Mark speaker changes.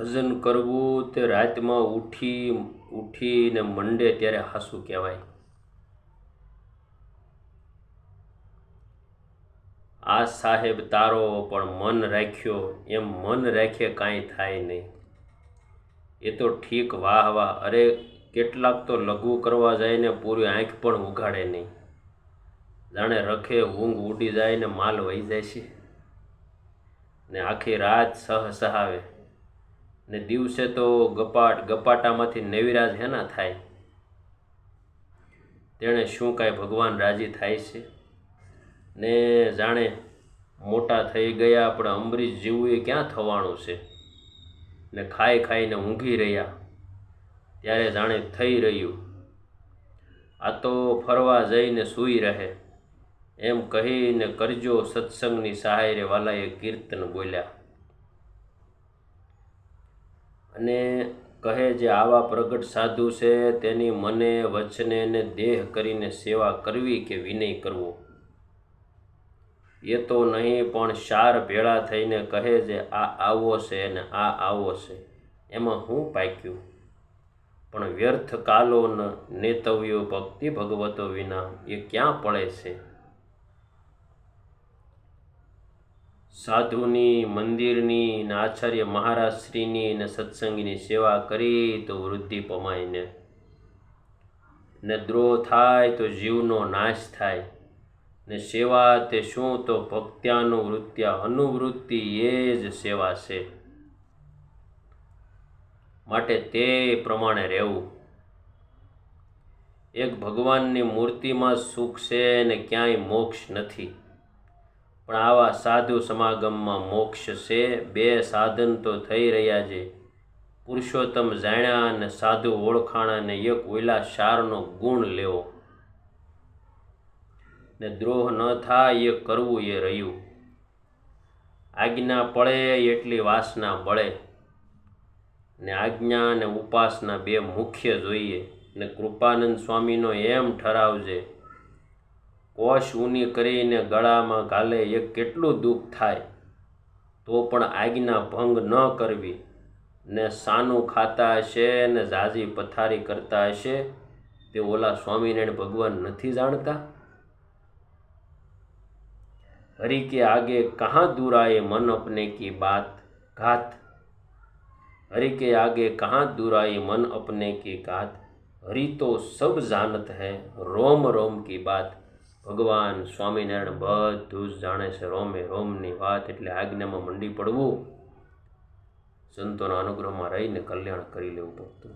Speaker 1: ભજન કરવું તે રાતમાં ઉઠી, ઉઠીને મંડે ત્યારે હાસું કહેવાય. આ સાહેબ તારો પણ મન રાખ્યો, એમ મન રાખે કાંઈ થાય નહીં. એ તો ઠીક વાહ વાહ, અરે કેટલાક તો લઘુ કરવા જાય ને પૂરી આંખ પણ ઉઘાડે નહીં. જાણે રખે ઊંઘ ઉડી જાય ને માલ વહી જાય છે. ને આખી રાત સહ સહાવે ને દિવસે તો ગપાટ, ગપાટામાંથી નેવિરાજ હેના થાય? તેણે શું કાંઈ ભગવાન રાજી થાય છે? ને જાણે મોટા થઈ ગયા પણ અમરીશ જેવું એ ક્યાં થવાનું છે? ને ખાઈ ખાઈને ઊંઘી રહ્યા. ત્યારે જાણે થઈ રહ્યું. આ તો ફરવા જઈને સૂઈ રહે. એમ કહીને કરજો સત્સંગની સહાયરે વાલાએ કીર્તન બોલ્યા. અને કહે જે આવા પ્રગટ સાધુ છે, તેની મને, વચને ને દેહ કરીને સેવા કરવી કે વિનય કરવો? એ તો નહીં, પણ શાર ભેળા થઈને કહે છે, આ આવો છે ને આ આવો છે. એમાં હું પાક્યું? પણ વ્યર્થ કાલો નેતવ્યો ભક્તિ ભગવતો વિના એ ક્યાં પડે છે? સાધુની મંદિરની ને આચાર્ય મહારાજશ્રીની ને સત્સંગીની સેવા કરી તો વૃદ્ધિ પમાઈને ને. દ્રોહ થાય તો જીવનો નાશ થાય. ને સેવા તે શું તો ભક્ત્યાનુવૃત્યા અનુવૃત્તિ એ જ સેવા છે. માટે તે પ્રમાણે રહેવું. એક ભગવાનની મૂર્તિમાં સુખ છે ને ક્યાંય મોક્ષ નથી. પણ આવા સાધુ સમાગમમાં મોક્ષ છે. બે સાધન તો થઈ રહ્યા છે. પુરુષોત્તમ જાણ્યા અને સાધુ ઓળખાણ અને એક ઓલા શારનો ગુણ લેવો. ને દ્રોહ ન થાય એ કરવું એ રહ્યું. આજ્ઞા પડે એટલી વાસના બળે. ને આજ્ઞા અને ઉપાસના બે મુખ્ય જોઈએ. ને કૃપાનંદ સ્વામીનો એમ ઠરાવજે હોશ ઊની કરીને ગળામાં ગાલે એ કેટલું દુઃખ થાય, તો પણ આજ્ઞા ભંગ ન કરવી. ને સાનું ખાતા હશે ને ઝાઝી પથારી કરતા હશે, તે ઓલા સ્વામિનારાયણ ભગવાન નથી જાણતા? હરી કે આગે કહાં દુરાએ મન અપને કી બાત ઘાત? હરી કે આગે કહાં દુરાએ મન અપને કી ઘાત? હરી તો સબ જાનત હૈ રોમ રોમ કી બાત. ભગવાન સ્વામિનારાયણ બધું જ જાણે છે. રોમે રોમની વાત એટલે આજ્ઞામાં મંડી પડવું. સંતોના અનુગ્રહમાં રહીને કલ્યાણ કરી લેવું ભક્તો